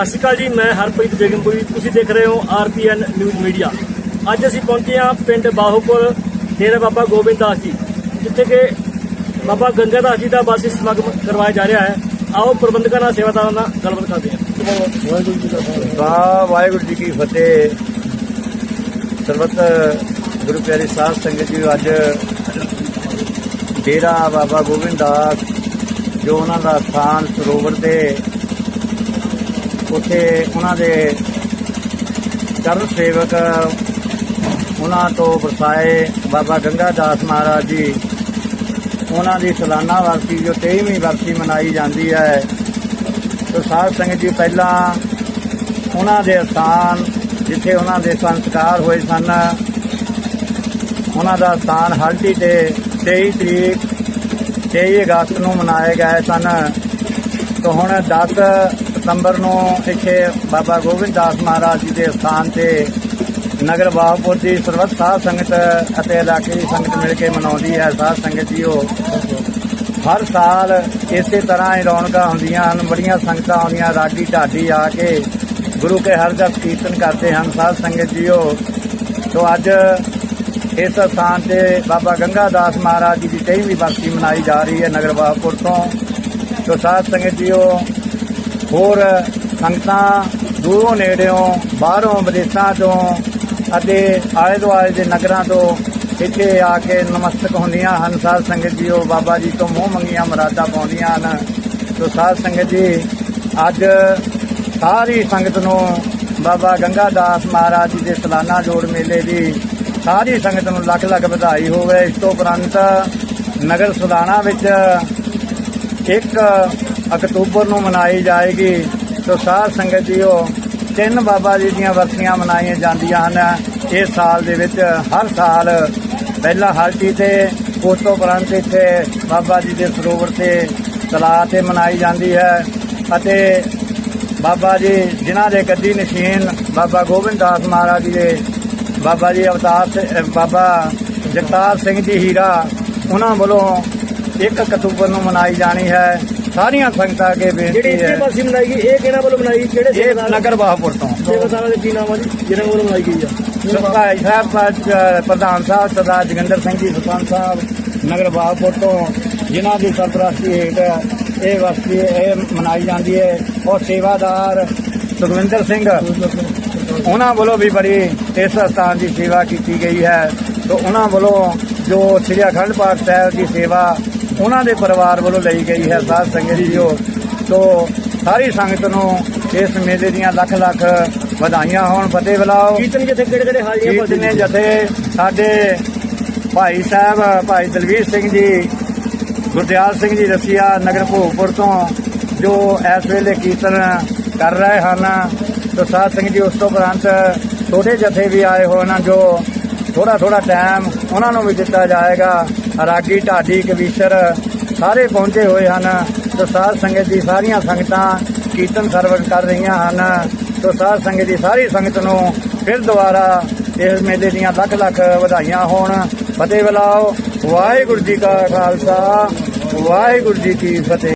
ਸਤਿ ਸ਼੍ਰੀ ਅਕਾਲ ਜੀ, ਮੈਂ ਹਰਪ੍ਰੀਤ ਬੇਗਮਪੁਰੀ ਤੁਸੀਂ ਦੇਖ ਰਹੇ ਹੋ ਆਰਪੀਐਨ ਨਿਊਜ਼ ਮੀਡੀਆ। ਅੱਜ ਅਸੀਂ ਪਹੁੰਚੇ ਹਾਂ ਪਿੰਡ ਬਾਹੋਪੁਰ, ਡੇਰਾ ਬਾਬਾ ਗੋਬਿੰਦ ਦਾਸ ਜੀ, ਜਿੱਥੇ ਕਿ ਬਾਬਾ ਗੰਗਾ ਦਾਸ ਜੀ ਦਾ ਵਾਰਸੀ ਸਮਾਗਮ ਕਰਵਾਇਆ ਜਾ ਰਿਹਾ ਹੈ। ਆਓ ਪ੍ਰਬੰਧਕਾਂ ਨਾਲ, ਸੇਵਾਦਾਰਾਂ ਨਾਲ ਗੱਲਬਾਤ ਕਰਦੇ ਹਾਂ। ਵਾਹਿਗੁਰੂ ਜੀ ਦਾ ਵਾਹ ਵਾਹਿਗੁਰੂ ਜੀ ਕੀ ਫਤਿਹ। ਸਰਬਤ ਗੁਰੂ ਪਿਆਰੇ ਸਾਧ ਸੰਗਤ ਜੀ, ਅੱਜ ਡੇਰਾ ਬਾਬਾ ਗੋਬਿੰਦ ਦਾਸ, ਜੋ ਉਹਨਾਂ ਦਾ ਸਥਾਨ ਸਰੋਵਰ ਤੇ ਉੱਥੇ ਉਹਨਾਂ ਦੇ ਚਰਨ ਸੇਵਕ, ਉਹਨਾਂ ਤੋਂ ਵਰਸਾਏ ਬਾਬਾ ਗੰਗਾ ਦਾਸ ਮਹਾਰਾਜ ਜੀ। ਉਹਨਾਂ ਦੀ ਸਾਲਾਨਾ ਵਰਸੀ ਜੋ 23ਵੀਂ ਵਰਸੀ ਮਨਾਈ ਜਾਂਦੀ ਹੈ। ਤੋ ਸਾਧ ਸੰਗਤ ਜੀ, ਪਹਿਲਾਂ ਉਹਨਾਂ ਦੇ ਸਥਾਨ ਜਿੱਥੇ ਉਹਨਾਂ ਦੇ ਸੰਸਕਾਰ ਹੋਏ ਸਨ, ਉਹਨਾਂ ਦਾ ਸਥਾਨ ਹਲਦੀ ਤੇ 23 ਤਰੀਕ 23 ਅਗਸਤ ਨੂੰ ਮਨਾਏ ਗਏ ਸਨ। ਤੋ ਹੁਣ 10 ਸਤੰਬਰ ਨੂੰ ਇੱਥੇ ਬਾਬਾ ਗੋਬਿੰਦਦਾਸ ਮਹਾਰਾਜ ਜੀ ਦੇ ਸਥਾਨ ਤੇ ਨਗਰ ਬਾਹਪੁਰ ਦੀ ਸਰਬੱਤ ਸਾਧ ਸੰਗਤ ਅਤੇ ਇਲਾਕੇ ਦੀ ਸੰਗਤ ਮਿਲ ਕੇ ਮਨਾਉਂਦੀ ਹੈ। ਸਾਧ ਸੰਗਤ ਜੀ ਉਹ ਹਰ ਸਾਲ ਇਸੇ ਤਰ੍ਹਾਂ ਹੀ ਰੌਣਕਾਂ ਹੁੰਦੀਆਂ ਹਨ। ਬੜੀਆਂ ਸੰਗਤਾਂ ਆਉਂਦੀਆਂ, ਰਾਗੀ ਢਾਡੀ ਆ ਕੇ ਗੁਰੂ ਕੇ ਹਰਜਸ ਕੀਰਤਨ ਕਰਦੇ ਹਨ। ਸਾਧ ਸੰਗਤ ਜੀਓ ਤੋਂ ਅੱਜ ਇਸ ਸਥਾਨ ਤੇ ਬਾਬਾ ਗੰਗਾ ਦਾਸ ਮਹਾਰਾਜ ਜੀ ਦੀ 23ਵੀਂ ਬਰਸੀ ਮਨਾਈ ਜਾ ਰਹੀ ਹੈ ਨਗਰ ਬਾਹਪੁਰ ਤੋਂ। ਤੋਂ ਸਾਧ ਸੰਗਤ ਜੀਓ ਹੋਰ ਸੰਗਤਾਂ ਦੂਰੋਂ ਨੇੜਿਓਂ, ਬਾਹਰੋਂ, ਵਿਦੇਸ਼ਾਂ ਤੋਂ ਅਤੇ ਆਲੇ ਦੁਆਲੇ ਦੇ ਨਗਰਾਂ ਤੋਂ ਇੱਥੇ ਆ ਕੇ ਨਮਸਤਕ ਹੁੰਦੀਆਂ ਹਨ। ਸਾਧ ਸੰਗਤ ਉਹ ਬਾਬਾ ਜੀ ਤੋਂ ਮੂੰਹ ਮੰਗੀਆਂ ਮੁਰਾਦਾਂ ਪਾਉਂਦੀਆਂ ਹਨ। ਸੋ ਸਾਧ ਸੰਗਤ ਜੀ, ਅੱਜ ਸਾਰੀ ਸੰਗਤ ਨੂੰ ਬਾਬਾ ਗੰਗਾ ਦਾਸ ਮਹਾਰਾਜ ਜੀ ਦੇ ਸਲਾਨਾ ਜੋੜ ਮੇਲੇ ਦੀ ਸਾਰੀ ਸੰਗਤ ਨੂੰ ਲੱਖ ਲੱਖ ਵਧਾਈ ਹੋਵੇ। ਇਸ ਤੋਂ ਉਪਰੰਤ ਨਗਰ ਸੁਲਾਣਾ ਵਿੱਚ ਇੱਕ ਅਕਤੂਬਰ ਨੂੰ ਮਨਾਈ ਜਾਏਗੀ, ਤੋ ਸਾਧ ਸੰਗਤ ਜੀਓ, ਤਿੰਨ ਬਾਬਾ ਜੀ ਦੀਆਂ ਵਰਸੀਆਂ ਮਨਾਈਆਂ ਜਾਂਦੀਆਂ ਹਨ। ਇਸ ਸਾਲ ਦੇ ਵਿੱਚ ਹਰ ਸਾਲ ਪਹਿਲਾ ਹਲਟੀ ਤੇ ਉਸ ਤੋਂ ਉਪਰੰਤ ਇੱਥੇ ਬਾਬਾ ਜੀ ਦੇ ਸਰੋਵਰ ਤੇ ਤਲਾਅ ਤੇ ਮਨਾਈ ਜਾਂਦੀ ਹੈ ਅਤੇ ਬਾਬਾ ਜੀ ਜਿਨ੍ਹਾਂ ਦੇ ਗੱਦੀ ਨਸ਼ੀਨ ਬਾਬਾ ਗੋਬਿੰਦ ਦਾਸ ਮਹਾਰਾਜ ਜੀ ਦੇ ਬਾਬਾ ਜੀ ਅਵਤਾਰ ਬਾਬਾ ਜਗਤਾਰ ਸਿੰਘ ਜੀ ਹੀਰਾ, ਉਹਨਾਂ ਵੱਲੋਂ 1 ਅਕਤੂਬਰ ਨੂੰ ਮਨਾਈ ਜਾਣੀ ਹੈ। ਸਾਰੀਆਂ ਸੰਗਤਾਂ ਅੱਗੇ ਜਿਹੜੀ ਬੇਨਤੀ ਹੈ। ਵਾਰਸੀ ਮਨਾਈ ਗਈ ਇਹ ਕਿਹਨਾਂ ਵੱਲੋਂ ਮਨਾਈ ਗਈ? ਕਿਹੜੇ ਇਹ ਸੇਵਾਦਾਰ ਨਗਰ ਬਾਹਪੁਰ ਤੋਂ। ਸੇਵਾਦਾਰਾਂ ਦੇ ਕੀ ਨਾਮ ਆ ਜੀ? ਜਿਹਨਾਂ ਵੱਲੋਂ ਮਨਾਈ ਗਈ ਆ? ਸਾਹਿਬ ਪ੍ਰਧਾਨ ਸਾਹਿਬ ਸਰਦਾਰ ਜਗਿੰਦਰ ਸਿੰਘ ਜੀ ਸਰਪੰਚ ਸਾਹਿਬ ਨਗਰ ਬਾਹਪੁਰ ਤੋਂ ਜਿਨ੍ਹਾਂ ਦੀ ਸਰਪ੍ਰਸਤੀ ਹੇਠ ਇਹ ਵਸਤੀ ਇਹ ਮਨਾਈ ਜਾਂਦੀ ਹੈ। ਔਰ ਸੇਵਾਦਾਰ ਸੁਖਵਿੰਦਰ ਸਿੰਘ ਉਹਨਾਂ ਵੱਲੋਂ ਵੀ ਬੜੀ ਇਸ ਸਥਾਨ ਦੀ ਸੇਵਾ ਕੀਤੀ ਗਈ ਹੈ। ਤੋਂ ਉਹਨਾਂ ਵੱਲੋਂ ਜੋ ਸ੍ਰੀ ਅਖੰਡ ਪਾਠ ਸਾਹਿਬ ਦੀ ਸੇਵਾ ਉਹਨਾਂ ਦੇ ਪਰਿਵਾਰ ਵੱਲੋਂ ਲਈ ਗਈ ਹੈ ਸਾਧ ਸੰਗਤ ਜੀਓ ਤੋਂ ਸਾਰੀ ਸੰਗਤ ਨੂੰ ਇਸ ਮੇਲੇ ਦੀਆਂ ਲੱਖ ਲੱਖ ਵਧਾਈਆਂ ਹੋਣ ਫਤਿਹ ਬੁਲਾਓ। ਕੀਰਤਨ ਜਿੱਥੇ ਕਿਹੜੇ ਕਿਹੜੇ ਹਾਜ਼ਰੀਆਂ ਭਰਦੇ ਕੀਰਤਨੇ ਜਥੇ ਸਾਡੇ ਭਾਈ ਸਾਹਿਬ ਭਾਈ ਦਲਵੀਰ ਸਿੰਘ ਜੀ ਗੁਰਦਿਆਲ ਸਿੰਘ ਜੀ ਰਸੀਆ ਨਗਰ ਭੋਗਪੁਰ ਤੋਂ ਜੋ ਇਸ ਵੇਲੇ ਕੀਰਤਨ ਕਰ ਰਹੇ ਹਨ। ਤੋ ਸਾਧ ਸਿੰਘ ਜੀ ਉਸ ਤੋਂ ਉਪਰੰਤ ਛੋਟੇ ਜਥੇ ਵੀ ਆਏ ਹੋਏ ਹਨ ਜੋ ਥੋੜਾ ਥੋੜਾ ਟਾਈਮ ਉਹਨਾਂ ਨੂੰ ਵੀ ਦਿੱਤਾ ਜਾਏਗਾ। ਰਾਗੀ, ਢਾਡੀ, ਕਵੀਸ਼ਰ ਸਾਰੇ ਪਹੁੰਚੇ ਹੋਏ ਹਨ। ਤੋ ਸਾਧ ਸੰਗਤ ਦੀ ਸਾਰੀਆਂ ਸੰਗਤਾਂ ਕੀਰਤਨ ਸਰਵਣ ਕਰ ਰਹੀਆਂ ਹਨ। ਤੋ ਸਾਧ ਸੰਗਤ ਦੀ ਸਾਰੀ ਸੰਗਤ ਨੂੰ ਫਿਰ ਦੁਬਾਰਾ ਇਸ ਮੇਲੇ ਦੀਆਂ ਲੱਖ ਲੱਖ ਵਧਾਈਆਂ ਹੋਣ। ਫਤਿਹ ਬੁਲਾਓ। ਵਾਹਿਗੁਰੂ ਜੀ ਕਾ ਖਾਲਸਾ। ਵਾਹਿਗੁਰੂ ਜੀ ਕੀ ਫਤਿਹ।